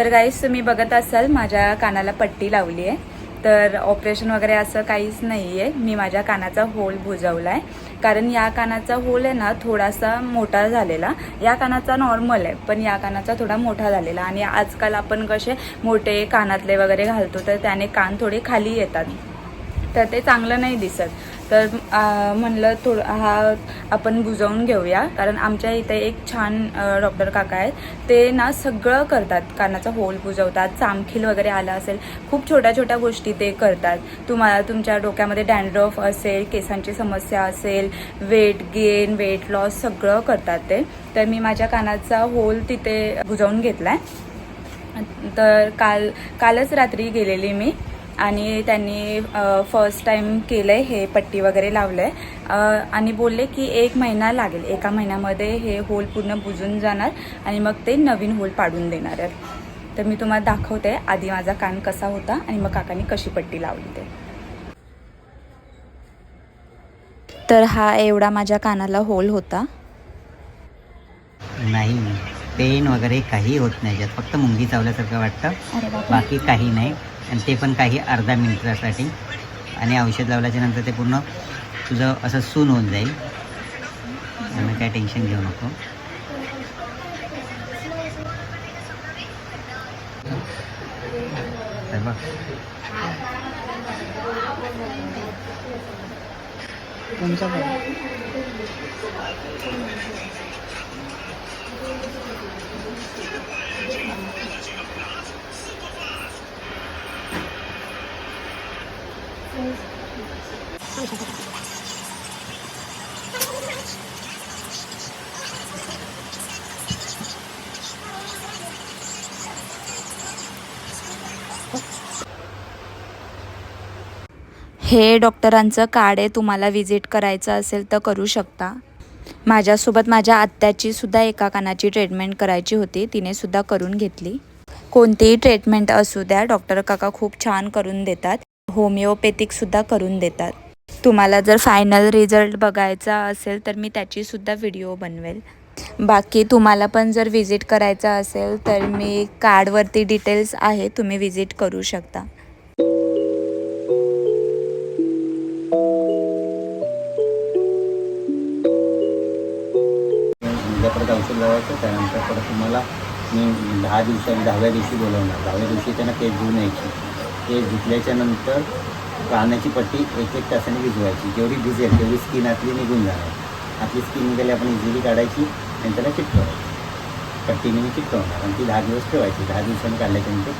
तर गाईस तुम्ही बघत असाल माझ्या कानाला पट्टी लावली आहे. तर ऑपरेशन वगैरे असं काहीच नाही आहे मी माझ्या कानाचा होल बुजवला आहे कारण या कानाचा होल आहे ना थोडासा मोठा झालेला. या कानाचा नॉर्मल आहे पण या कानाचा थोडा मोठा झालेला. आणि आजकाल आपण कसे मोठे कानातले वगैरे घालतो तर त्याने कान थोडे खाली येतात. तर ते चांगलं नाही दिसत. तर म्हणलं थोडं हा आपण बुजवून घेऊया. कारण आमच्या इथे एक छान डॉक्टर काका आहेत. ते ना सगळं करतात. कानाचा होल बुजवतात चामखील वगैरे आला असेल खूप छोट्या छोट्या गोष्टी ते करतात. तुम्हाला तुमच्या डोक्यामध्ये डॅन्ड्रफ असेल केसांची समस्या असेल वेट गेन वेट लॉस सगळं करतात ते. तर मी माझ्या कानाचा होल तिथे बुजवून घेतला आहे तर काल कालच रात्री गेलेली मी. आणि त्यांनी फर्स्ट टाईम केलं आहे हे पट्टी वगैरे लावलं आहे आणि बोलले की एक महिना लागेल. एका महिन्यामध्ये हे होल पूर्ण बुजून जाणार आणि मग ते नवीन होल पाडून देणार आहेत. तर मी तुम्हाला दाखवते आधी माझा कान कसा होता आणि मग काकांनी कशी पट्टी लावली ते. तर हा एवढा माझ्या कानाला होल होता. नाही पेन वगैरे काही होत नाही. फक्त मुंगी चावल्यासारखं वाटतं. बाकी काही नाही. आणि ते पण काही अर्धा मिनिटासाठी. आणि औषध लावल्याच्या नंतर ते पूर्ण तुझं असं सून होऊन जाईल. आणि काय टेन्शन घेऊ नको. तर बघ. हे डॉक्टरांचं कार्ड आहे तुम्हाला विजिट करायचं असेल तर करू शकता. माझ्यासोबत माझ्या आत्याची सुद्धा एका कानाची ट्रीटमेंट करायची होती तिने सुद्धा करून घेतली. कोणतीही ट्रीटमेंट असू द्या डॉक्टर काका खूप छान करून देतात. होमिओपॅथिकसुद्धा करून देतात. तुम्हाला जर फायनल रिझल्ट बघायचा असेल तर मी त्याचीसुद्धा व्हिडिओ बनवेल. बाकी तुम्हाला पण जर विजिट करायचा असेल तर मी कार्डवरती डिटेल्स आहे तुम्ही विजिट करू शकता. उद्या परत औषध लावायचं त्यानंतर परत तुम्हाला मी दहा दिवसांनी दहाव्या दिवशी बोलवणार. दहाव्या दिवशी त्यांना केस घेऊन यायची. ते धुतल्याच्यानंतर नंतर पट्टी एक एक तासाने भिजवायची जेवढी भिजेल तेवढी स्किन आपली निघून जाणार. आपली स्किन निघाली आपण इझिली काढायची आणि त्याला चिटकवायची. पट्टीने मी चिटकवणार आणि ती दहा दिवस ठेवायची. दहा दिवसांनी काढल्याच्यानंतर